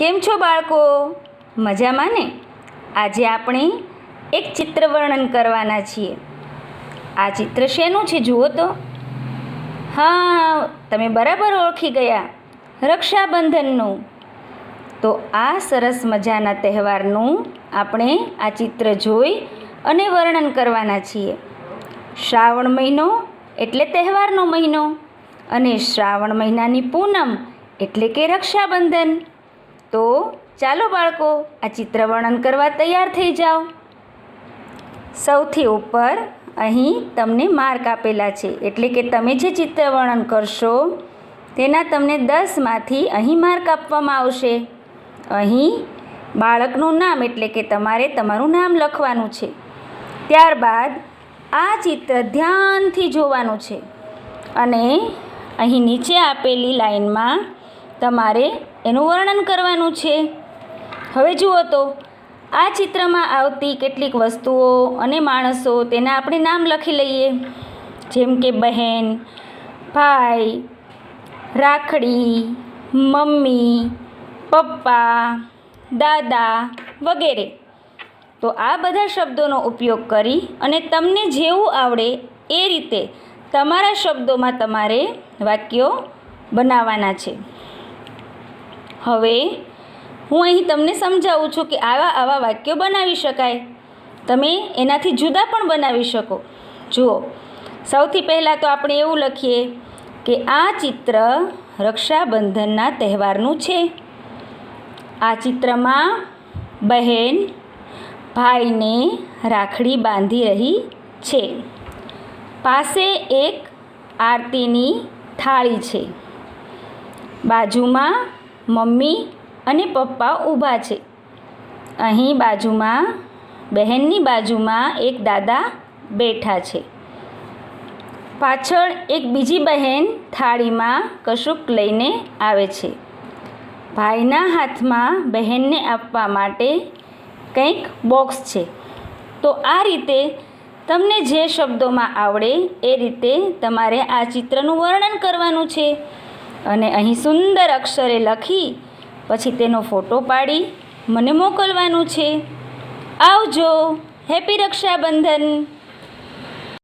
કેમ છો બાળકો? મજામાં ને? આજે આપણે એક ચિત્ર વર્ણન કરવાના છીએ. આ ચિત્ર શેનું છે જુઓ તો? હા, તમે બરાબર ઓળખી ગયા. રક્ષાબંધનનું. તો આ સરસ મજાના તહેવારનું આપણે આ ચિત્ર જોઈ અને વર્ણન કરવાના છીએ. શ્રાવણ મહિનો એટલે તહેવારનો મહિનો અને શ્રાવણ મહિનાની પૂનમ એટલે કે રક્ષાબંધન. તો ચાલો બાળકો, આ ચિત્ર વર્ણન કરવા તૈયાર થઈ જાઓ. સૌથી ઉપર અહીં તમને માર્ક આપેલા છે. એટલે કે તમે જે ચિત્ર વર્ણન કરશો, તેના તમને દસમાંથી અહીં માર્ક આપવામાં આવશે. અહીં બાળકનું નામ એટલે કે તમારે તમારું નામ લખવાનું છે. ત્યારબાદ આ ચિત્ર ધ્યાનથી જોવાનું છે. અને અહીં નીચે આપેલી લાઈનમાં તમારે એનું વર્ણન કરવાનું છે. હવે જુઓ તો, આ ચિત્રમાં આવતી કેટલીક વસ્તુઓ અને માણસો તેના આપણે નામ લખી લઈએ. જેમ કે બહેન, ભાઈ, રાખડી, મમ્મી, પપ્પા, દાદા વગેરે. તો આ બધા શબ્દોનો ઉપયોગ કરી અને તમને જેવું આવડે એ રીતે તમારા શબ્દોમાં તમારે વાક્યો બનાવવાના છે. હવે હું અહીં તમને સમજાવું છું કે આવા આવા વાક્યો બનાવી શકાય. તમે એનાથી જુદા પણ બનાવી શકો. જુઓ, સૌથી પહેલાં તો આપણે એવું લખીએ કે આ ચિત્ર રક્ષાબંધનના તહેવારનું છે. આ ચિત્રમાં બહેન ભાઈને રાખડી બાંધી રહી છે. પાસે એક આરતીની થાળી છે. બાજુમાં મમ્મી અને પપ્પા ઊભા છે. અહીં બાજુમાં, બહેનની બાજુમાં એક દાદા બેઠા છે. પાછળ એક બીજી બહેન થાળીમાં કશુંક લઈને આવે છે. ભાઈના હાથમાં બહેનને આપવા માટે કંઈક બોક્સ છે. તો આ રીતે તમને જે શબ્દોમાં આવડે એ રીતે તમારે આ ચિત્રનું વર્ણન કરવાનું છે. અને અહીં સુંદર અક્ષરે લખી પછી તેનો ફોટો પાડી. મને મોકલવાનું છે. આવજો. હેપી રક્ષાબંધન.